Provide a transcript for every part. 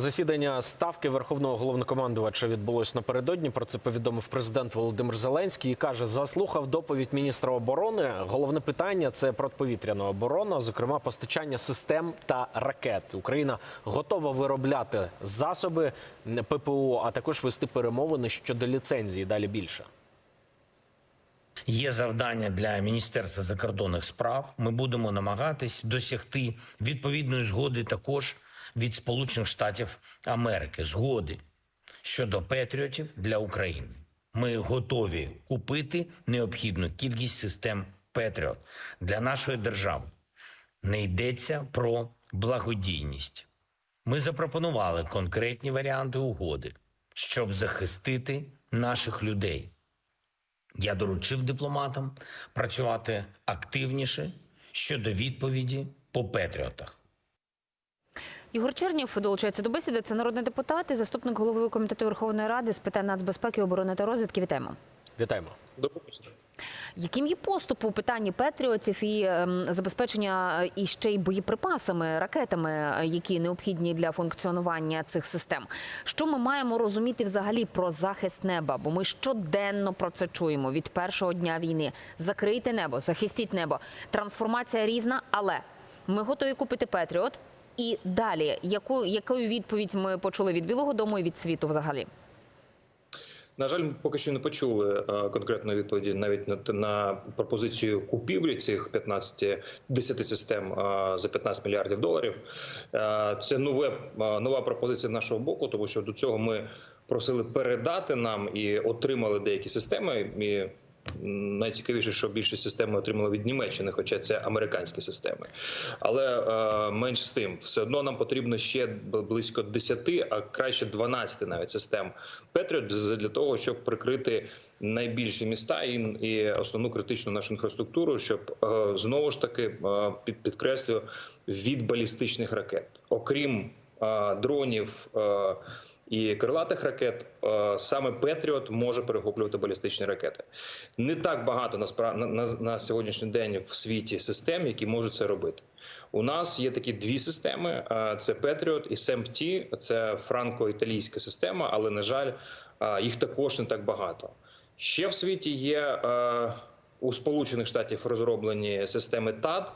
Засідання ставки верховного головнокомандувача відбулось напередодні. Про це повідомив президент Володимир Зеленський і каже: заслухав доповідь міністра оборони. Головне питання це протиповітряна оборона, зокрема постачання систем та ракет. Україна готова виробляти засоби ППО, а також вести перемовини щодо ліцензії. Далі більше. Є завдання для Міністерства закордонних справ. Ми будемо намагатись досягти відповідної згоди також від Сполучених Штатів Америки. Згоди щодо патріотів для України. Ми готові купити необхідну кількість систем Петріот для нашої держави. Не йдеться про благодійність. Ми запропонували конкретні варіанти угоди, щоб захистити наших людей. Я доручив дипломатам працювати активніше щодо відповіді по Петріотах. Ігор Чернів долучається до бесіди. Це народний депутат і заступник голови комітету Верховної Ради з питань нацбезпеки, оборони та розвідки. Вітаємо. Вітаємо. Яким є поступ у питанні патріотів і ем, забезпечення е, і ще й боєприпасами, ракетами, е, які необхідні для функціонування цих систем? Що ми маємо розуміти взагалі про захист неба? Бо ми щоденно про це чуємо від першого дня війни. Закрийте небо, захистіть небо. Трансформація різна, але ми готові купити Петріот. І далі, яку якою відповідь ми почули від Білого Дому і від світу взагалі? На жаль, ми поки що не почули е, конкретної відповіді навіть на, на пропозицію купівлі цих 15 10 систем е, за 15 мільярдів доларів. Е, Це нове нова пропозиція нашого боку, тому що до цього ми просили передати нам і отримали деякі системи. І Найцікавіше, що більшість систем ми отримали від Німеччини, хоча це американські системи. Але е, менш з тим, все одно нам потрібно ще близько 10, а краще 12 навіть систем Петріот для того, щоб прикрити найбільші міста і, і основну критичну нашу інфраструктуру, щоб е, знову ж таки е, під, підкреслюю від балістичних ракет, окрім е, дронів. Е, і крилатих ракет е, саме Петріот може перехоплювати балістичні ракети. Не так багато на, на, на сьогоднішній день в світі систем, які можуть це робити. У нас є такі дві системи: е, це Петріот і СМТ, це франко-італійська система, але на жаль, е, їх також не так багато. Ще в світі є у Сполучених Штатів розроблені системи ТАД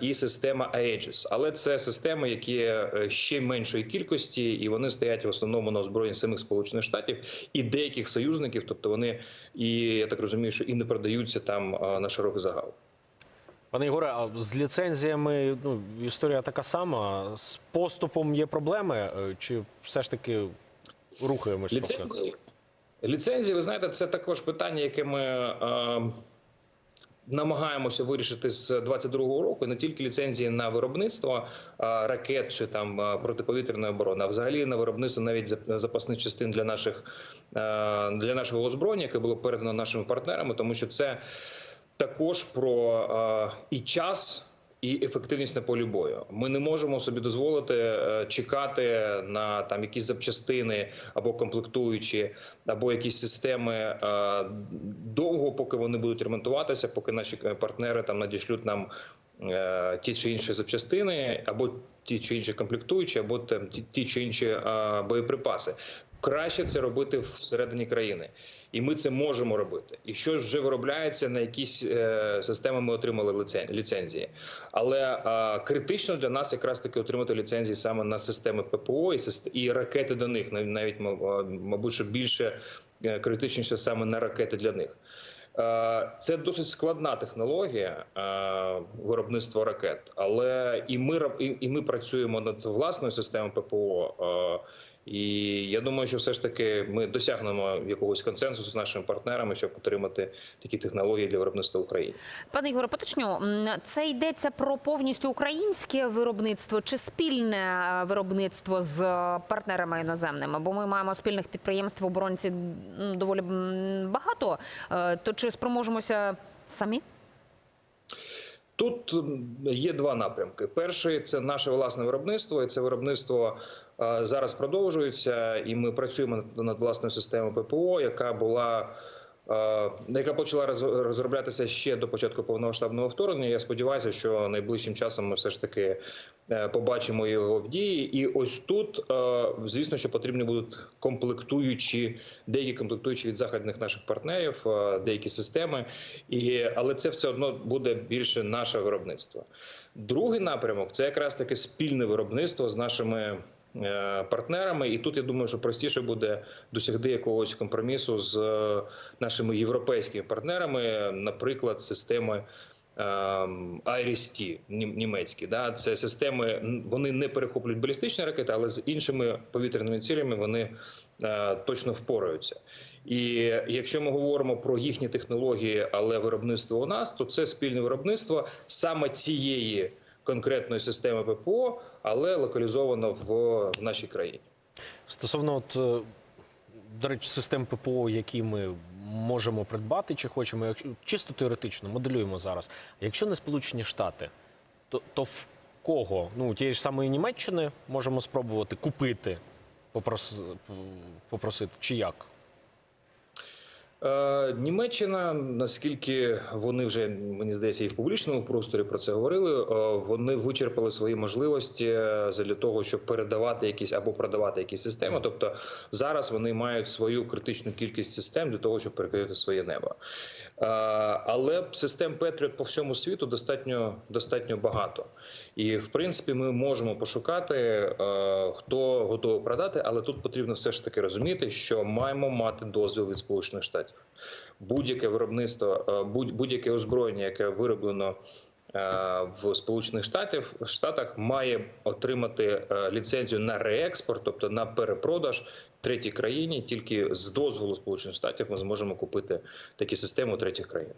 і система Aegis. але це системи, які е, ще меншої кількості, і вони стоять в основному на озброєнні самих сполучених штатів і деяких союзників. Тобто вони і я так розумію, що і не продаються там е, на широкий загал. Пане Ігоре, а з ліцензіями ну історія така сама. З поступом є проблеми, е, чи все ж таки рухаємось? Ліцензії, ліцензії, ви знаєте, це також питання, яке ми. Е Намагаємося вирішити з 22-го року не тільки ліцензії на виробництво ракет чи там протиповітряної оборони, а взагалі на виробництво навіть запасних частин для наших для нашого озброєння, яке було передано нашими партнерами, тому що це також про і час. І ефективність на полі бою. Ми не можемо собі дозволити е, чекати на там якісь запчастини або комплектуючі, або якісь системи е, довго, поки вони будуть ремонтуватися, поки наші партнери там надішлють нам е, ті чи інші запчастини, або ті чи інші комплектуючі, або там ті чи інші боєприпаси. Краще це робити всередині країни, і ми це можемо робити. І що вже виробляється на якісь е, системи, ми отримали ліцензії. Але е, критично для нас якраз таки отримати ліцензії саме на системи ППО і і ракети до них, навіть мабуть, що більше е, критичніше саме на ракети для них. Е, це досить складна технологія е, виробництва ракет, але і ми і ми працюємо над власною системою ППО. І я думаю, що все ж таки ми досягнемо якогось консенсусу з нашими партнерами, щоб отримати такі технології для виробництва в Україні. Пане Ігоре, поточню це йдеться про повністю українське виробництво чи спільне виробництво з партнерами іноземними? Бо ми маємо спільних підприємств в оборонці доволі багато. То чи спроможемося самі? Тут є два напрямки: перший це наше власне виробництво, і це виробництво зараз продовжується, і ми працюємо над власною системою ППО, яка була е, яка почала роз- розроблятися ще до початку повномасштабного вторгнення. Я сподіваюся, що найближчим часом ми все ж таки е, побачимо його в дії. І ось тут, е, звісно, що потрібні будуть комплектуючі, деякі комплектуючі від західних наших партнерів, е, деякі системи, і але це все одно буде більше наше виробництво. Другий напрямок це якраз таке спільне виробництво з нашими е, партнерами. І тут я думаю, що простіше буде досягти якогось компромісу з е, нашими європейськими партнерами, наприклад, системи. ем, IRIS-T, нім- німецькі, да, це системи. Вони не перехоплюють балістичні ракети, але з іншими повітряними цілями вони е, точно впораються. І якщо ми говоримо про їхні технології, але виробництво у нас, то це спільне виробництво саме цієї конкретної системи ППО, але локалізовано в, в нашій країні. Стосовно от, е, до речі, систем ППО, які ми можемо придбати чи хочемо, якщо чисто теоретично моделюємо зараз. Якщо не Сполучені Штати, то, то в кого? Ну, тієї ж самої Німеччини можемо спробувати купити, попрос, попросити, чи як? Е, Німеччина, наскільки вони вже мені здається, і в публічному просторі про це говорили. е, Вони вичерпали свої можливості для того, щоб передавати якісь або продавати якісь системи. Тобто зараз вони мають свою критичну кількість систем для того, щоб перекрити своє небо. Е, Але систем Петріот по всьому світу достатньо достатньо багато. І в принципі ми можемо пошукати, е, хто готовий продати, але тут потрібно все ж таки розуміти, що маємо мати дозвіл від Сполучених Штатів. Будь-яке виробництво, е, будь- будь-яке озброєння, яке вироблено в Сполучених Штатів Штатах, має отримати е, ліцензію на реекспорт, тобто на перепродаж третій країні. Тільки з дозволу Сполучених Штатів ми зможемо купити такі системи у третіх країн.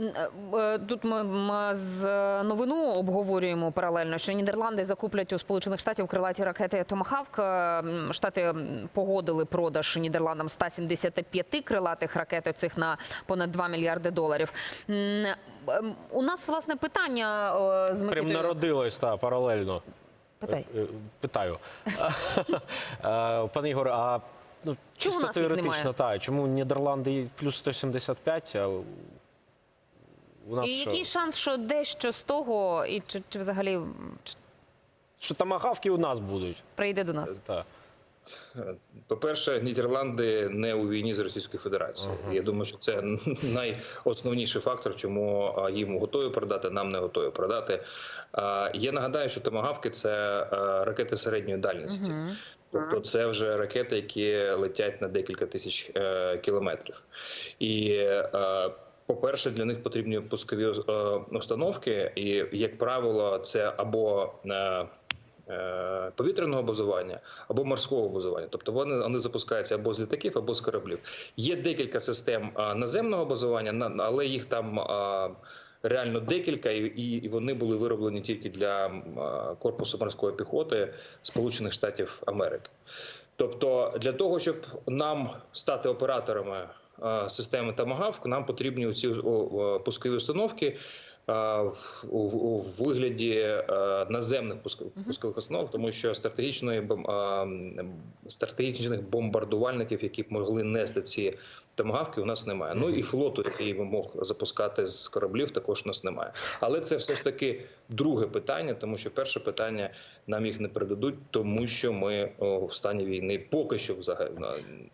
Е, е, Тут ми, з новину обговорюємо паралельно, що Нідерланди закуплять у Сполучених Штатів крилаті ракети Томахавк. Е, Штати погодили продаж Нідерландам 175 крилатих ракет цих на понад 2 мільярди доларів. Е, У нас власне питання е, з Прям народилось та паралельно. Питай. Е, е, Питаю. Е, Пане Ігоре, а ну, чисто теоретично, та, чому Нідерланди плюс 175, а у нас І що? який шанс, що дещо з того, і чи, чи взагалі чи Що тамагавки у нас будуть. прийде до нас? Та. По-перше, Нідерланди не у війні з Російською Федерацією. Я думаю, що це найосновніший фактор, чому а, їм готові продати, нам не готові продати. А, Я нагадаю, що томагавки це а, ракети середньої дальності. Тобто це вже ракети, які летять на декілька тисяч е, кілометрів. І е, по-перше, для них потрібні пускові е, установки, і як правило, це або е, е, повітряного базування, або морського базування. Тобто вони, вони запускаються або з літаків, або з кораблів. Є декілька систем наземного базування, але їх там. Реально декілька, і, вони були вироблені тільки для корпусу морської піхоти Сполучених Штатів Америки. Тобто, для того, щоб нам стати операторами системи Тамагавк, нам потрібні ці пускові установки у, у вигляді наземних пускових, установок, тому що стратегічної м, стратегічних бомбардувальників, які б могли нести ці томагавки, у нас немає. Ну і флоту, який би мог запускати з кораблів, також у нас немає. Але це все ж таки друге питання, тому що перше питання нам їх не передадуть, тому що ми в стані війни поки що взагалі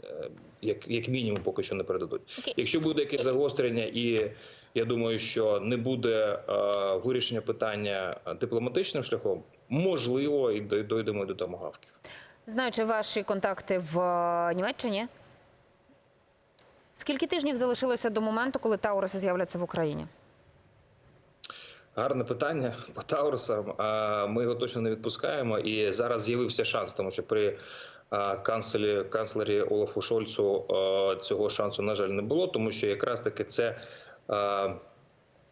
е, як, як мінімум поки що не передадуть. Якщо буде якесь загострення, і я думаю, що не буде е, вирішення питання дипломатичним шляхом, можливо, і дой- дойдемо до томагавків. Знаючи ваші контакти в е, Німеччині, скільки тижнів залишилося до моменту, коли Тауруси з'являться в Україні? Гарне питання по Таурусам. А, Ми його точно не відпускаємо. І зараз з'явився шанс, тому що при канцлері, канцлері Олафу Шольцу цього шансу, на жаль, не було, тому що якраз таки це. А,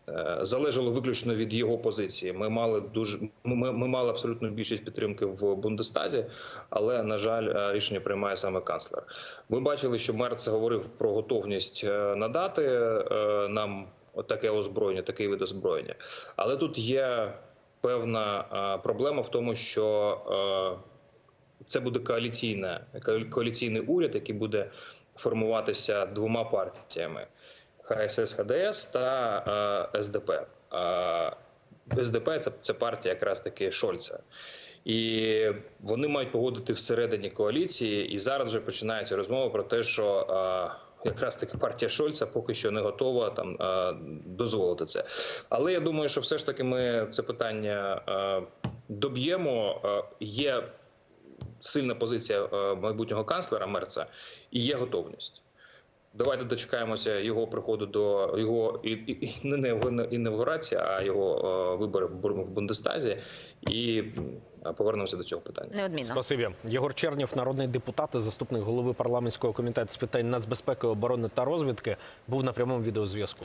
е, Залежало виключно від його позиції. Ми мали дуже ми, ми мали абсолютну більшість підтримки в Бундестазі, але на жаль, е, рішення приймає саме канцлер. Ми бачили, що Мерц говорив про готовність е, надати е, нам таке озброєння, такий вид озброєння. Але тут є певна е, проблема в тому, що е, це буде коаліційне, коаліційний уряд, який буде формуватися двома партіями: ХСС ХДС та е, СДП. Е, СДП це, це партія якраз таки Шольца. І вони мають погодити всередині коаліції. І зараз вже починається розмова про те, що е, якраз таки партія Шольца поки що не готова там е, дозволити це. Але я думаю, що все ж таки ми це питання е, доб'ємо. Е, є сильна позиція е, майбутнього канцлера Мерца і є готовність. Давайте дочекаємося його приходу до його і, і, і не не інавгурації, а його е, вибори в Бундестазі, і повернемося до цього питання. Неодмінно. Спасибі. Єгор Чернів, народний депутат і заступник голови парламентського комітету з питань нацбезпеки, оборони та розвідки, був на прямому відеозв'язку.